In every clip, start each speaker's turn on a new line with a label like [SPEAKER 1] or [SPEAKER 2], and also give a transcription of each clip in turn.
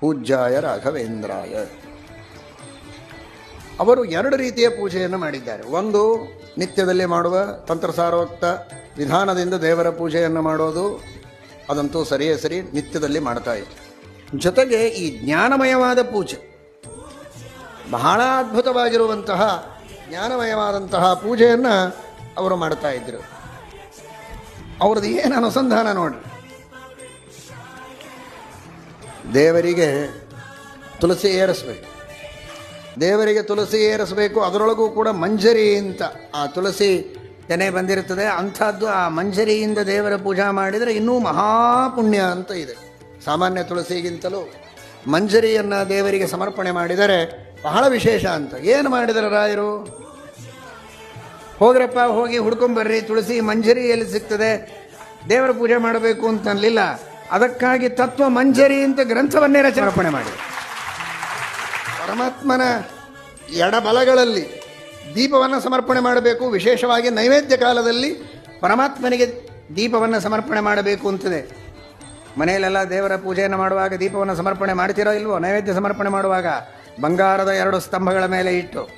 [SPEAKER 1] ಪೂಜ್ಯಾಯ ರಾಘವೇಂದ್ರಾಯ. ಅವರು ಎರಡು ರೀತಿಯ ಪೂಜೆಯನ್ನು ಮಾಡಿದ್ದಾರೆ. ಒಂದು, ನಿತ್ಯದಲ್ಲಿ ಮಾಡುವ ತಂತ್ರಸಾರೋಕ್ತ ವಿಧಾನದಿಂದ ದೇವರ ಪೂಜೆಯನ್ನು ಮಾಡೋದು. ಅದಂತೂ ಸರಿಯೇ ಸರಿ, ನಿತ್ಯದಲ್ಲಿ ಮಾಡ್ತಾ ಇತ್ತು ಜೊತೆಗೆ ಈ ಜ್ಞಾನಮಯವಾದ ಪೂಜೆ, ಬಹಳ ಅದ್ಭುತವಾಗಿರುವಂತಹ ಜ್ಞಾನಮಯವಾದಂತಹ ಪೂಜೆಯನ್ನು ಅವರು ಮಾಡ್ತಾ ಇದ್ದರು ಅವ್ರದ್ದು ಏನು ಅನುಸಂಧಾನ ನೋಡ್ರಿ. ದೇವರಿಗೆ ತುಳಸಿ ಏರಿಸ್ಬೇಕು. ದೇವರಿಗೆ ತುಳಸಿ ಏರಿಸಬೇಕು, ಅದರೊಳಗೂ ಕೂಡ ಮಂಜರಿ ಅಂತ ಆ ತುಳಸಿ ತೆನೆ ಬಂದಿರುತ್ತದೆ. ಅಂಥದ್ದು ಆ ಮಂಜರಿಯಿಂದ ದೇವರ ಪೂಜಾ ಮಾಡಿದರೆ ಇನ್ನೂ ಮಹಾಪುಣ್ಯ ಅಂತ ಇದೆ. ಸಾಮಾನ್ಯ ತುಳಸಿಗಿಂತಲೂ ಮಂಜರಿಯನ್ನು ದೇವರಿಗೆ ಸಮರ್ಪಣೆ ಮಾಡಿದರೆ ಬಹಳ ವಿಶೇಷ ಅಂತ. ಏನು ಮಾಡಿದರೆ ರಾಯರು? ಹೋಗ್ರಪ್ಪ, ಹೋಗಿ ಹುಡ್ಕೊಂಬರ್ರಿ ತುಳಸಿ ಮಂಜರಿ ಎಲ್ಲಿ ಸಿಗ್ತದೆ, ದೇವರ ಪೂಜೆ ಮಾಡಬೇಕು ಅಂತ ಅನ್ಲಿಲ್ಲ. ಅದಕ್ಕಾಗಿ ತತ್ವ ಮಂಜರಿ ಅಂತ ಗ್ರಂಥವನ್ನೇ ರಚನಾರ್ಪಣೆ ಮಾಡಿ. ಪರಮಾತ್ಮನ ಎಡಬಲಗಳಲ್ಲಿ ದೀಪವನ್ನು ಸಮರ್ಪಣೆ ಮಾಡಬೇಕು. ವಿಶೇಷವಾಗಿ ನೈವೇದ್ಯ ಕಾಲದಲ್ಲಿ ಪರಮಾತ್ಮನಿಗೆ ದೀಪವನ್ನು ಸಮರ್ಪಣೆ ಮಾಡಬೇಕು ಅಂತಿದೆ. ಮನೆಯಲ್ಲೆಲ್ಲ ದೇವರ ಪೂಜೆಯನ್ನು ಮಾಡುವಾಗ ದೀಪವನ್ನು ಸಮರ್ಪಣೆ ಮಾಡ್ತೀರೋ ಇಲ್ವೋ? ನೈವೇದ್ಯ ಸಮರ್ಪಣೆ ಮಾಡುವಾಗ ಬಂಗಾರದ ಎರಡು ಸ್ತಂಭಗಳ ಮೇಲೆ ಇಟ್ಟು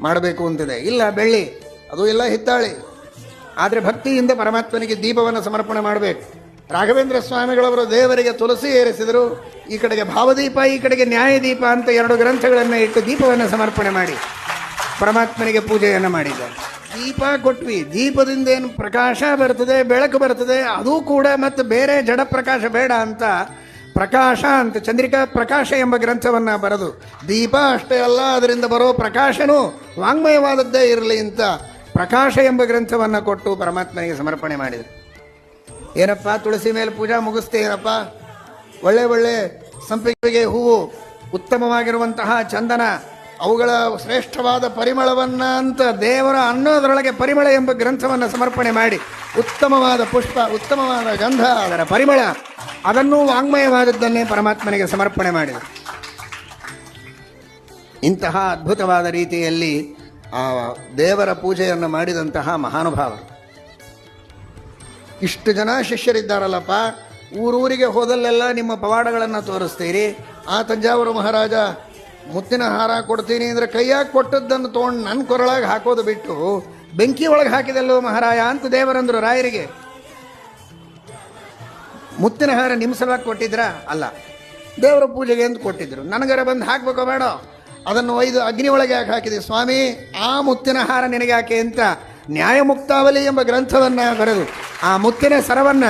[SPEAKER 1] ಮಾಡಬೇಕು ಅಂತಿದೆ. ಇಲ್ಲ, ಬೆಳ್ಳಿ. ಅದು ಇಲ್ಲ ಹಿತ್ತಾಳಿ. ಆದರೆ ಭಕ್ತಿಯಿಂದ ಪರಮಾತ್ಮನಿಗೆ ದೀಪವನ್ನು ಸಮರ್ಪಣೆ ಮಾಡಬೇಕು. ರಾಘವೇಂದ್ರ ಸ್ವಾಮಿಗಳವರು ದೇವರಿಗೆ ತುಳಸಿ ಏರಿಸಿದರು. ಈ ಕಡೆಗೆ ಭಾವದೀಪ, ಈ ಕಡೆಗೆ ನ್ಯಾಯದೀಪ ಅಂತ ಎರಡು ಗ್ರಂಥಗಳನ್ನು ಇಟ್ಟು ದೀಪವನ್ನು ಸಮರ್ಪಣೆ ಮಾಡಿ ಪರಮಾತ್ಮನಿಗೆ ಪೂಜೆಯನ್ನು ಮಾಡಿದ್ದಾರೆ. ದೀಪ ಕೊಟ್ವಿ. ದೀಪದಿಂದ ಏನು ಪ್ರಕಾಶ ಬರ್ತದೆ, ಬೆಳಕು ಬರ್ತದೆ, ಅದು ಕೂಡ ಮತ್ತು ಬೇರೆ ಜಡ ಪ್ರಕಾಶ ಬೇಡ ಅಂತ ಪ್ರಕಾಶ ಅಂತ, ಚಂದ್ರಿಕಾ ಪ್ರಕಾಶ ಎಂಬ ಗ್ರಂಥವನ್ನು ಬರೆದು, ದೀಪ ಅಷ್ಟೇ ಅಲ್ಲ, ಅದರಿಂದ ಬರೋ ಪ್ರಕಾಶನೂ ವಾಂಗ್ಮಯವಾದದ್ದೇ ಇರಲಿ ಅಂತ ಪ್ರಕಾಶ ಎಂಬ ಗ್ರಂಥವನ್ನು ಕೊಟ್ಟು ಪರಮಾತ್ಮನಿಗೆ ಸಮರ್ಪಣೆ ಮಾಡಿದರು. ಏನಪ್ಪ ತುಳಸಿ ಮೇಲೆ ಪೂಜಾ ಮುಗಿಸ್ತೇನಪ್ಪ ಒಳ್ಳೆ ಒಳ್ಳೆ ಸಂಪಿಗೆ ಹೂವು, ಉತ್ತಮವಾಗಿರುವಂತಹ ಚಂದನ, ಅವುಗಳ ಶ್ರೇಷ್ಠವಾದ ಪರಿಮಳವನ್ನ ಅಂತ ದೇವರ ಅನ್ನೋದರೊಳಗೆ ಪರಿಮಳ ಎಂಬ ಗ್ರಂಥವನ್ನು ಸಮರ್ಪಣೆ ಮಾಡಿ, ಉತ್ತಮವಾದ ಪುಷ್ಪ, ಉತ್ತಮವಾದ ಗಂಧ, ಅದರ ಪರಿಮಳ, ಅದನ್ನು ವಾಂಗ್ಮಯವಾದದ್ದನ್ನೇ ಪರಮಾತ್ಮನಿಗೆ ಸಮರ್ಪಣೆ ಮಾಡಿದರು ಇಂತಹ ಅದ್ಭುತವಾದ ರೀತಿಯಲ್ಲಿ ಆ ದೇವರ ಪೂಜೆಯನ್ನು ಮಾಡಿದಂತಹ ಮಹಾನುಭಾವರು. ಇಷ್ಟು ಜನ ಶಿಷ್ಯರಿದ್ದಾರಲ್ಲಪ್ಪ, ಊರೂರಿಗೆ ಹೋದಲ್ಲೆಲ್ಲ ನಿಮ್ಮ ಪವಾಡಗಳನ್ನು ತೋರಿಸ್ತೀರಿ? ಆ ತಂಜಾವೂರು ಮಹಾರಾಜ, ಮುತ್ತಿನ ಹಾರ ಕೊಡ್ತೀನಿ ಅಂದರೆ ಕೈಯಾಗಿ ಕೊಟ್ಟದ್ದನ್ನು ತೊಗೊಂಡು ನನ್ನ ಕೊರಳಾಗಿ ಹಾಕೋದು ಬಿಟ್ಟು ಬೆಂಕಿ ಒಳಗೆ ಹಾಕಿದಲ್ಲೋ ಮಹಾರಾಯ ಅಂತ ದೇವರಂದರು ರಾಯರಿಗೆ. ಮುತ್ತಿನ ಹಾರ ನಿಮ್ಮ ಸಲುವಾಗಿ ಕೊಟ್ಟಿದ್ರಾ? ಅಲ್ಲ. ದೇವರ ಪೂಜೆಗೆ ಅಂತ ಕೊಟ್ಟಿದ್ರು. ನನಗರ ಬಂದು ಹಾಕ್ಬೇಕು ಬೇಡ? ಅದನ್ನು ಒಯ್ದು ಅಗ್ನಿ ಒಳಗೆ ಯಾಕೆ ಹಾಕಿದೆ. ಸ್ವಾಮಿ, ಆ ಮುತ್ತಿನ ಹಾರ ನಿನಗೆ ಯಾಕೆ ಅಂತ ನ್ಯಾಯಮುಕ್ತಾವಲಿ ಎಂಬ ಗ್ರಂಥವನ್ನು ಬರೆದು ಆ ಮುತ್ತಿನ ಸರವನ್ನ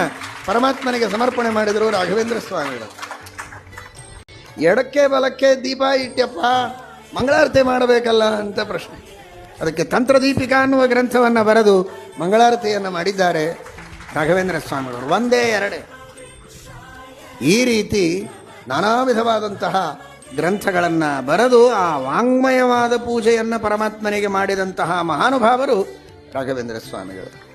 [SPEAKER 1] ಪರಮಾತ್ಮನಿಗೆ ಸಮರ್ಪಣೆ ಮಾಡಿದರು ರಾಘವೇಂದ್ರ ಸ್ವಾಮಿಗಳು. ಎಡಕ್ಕೆ ಬಲಕ್ಕೆ ದೀಪ ಇಟ್ಯಪ್ಪ, ಮಂಗಳಾರತಿ ಮಾಡಬೇಕಲ್ಲ ಅಂತ ಪ್ರಶ್ನೆ. ಅದಕ್ಕೆ ತಂತ್ರದೀಪಿಕಾ ಅನ್ನುವ ಗ್ರಂಥವನ್ನು ಬರೆದು ಮಂಗಳಾರತಿಯನ್ನು ಮಾಡಿದ್ದಾರೆ ರಾಘವೇಂದ್ರ ಸ್ವಾಮಿಗಳು. ಒಂದೇ ಎರಡೇ. ಈ ರೀತಿ ನಾನಾ ವಿಧವಾದಂತಹ ಗ್ರಂಥಗಳನ್ನು ಬರೆದು ಆ ವಾಂಗ್ಮಯವಾದ ಪೂಜೆಯನ್ನು ಪರಮಾತ್ಮನಿಗೆ ಮಾಡಿದಂತಹ ಮಹಾನುಭಾವರು ರಾಘವೇಂದ್ರ ಸ್ವಾಮಿಗಳು.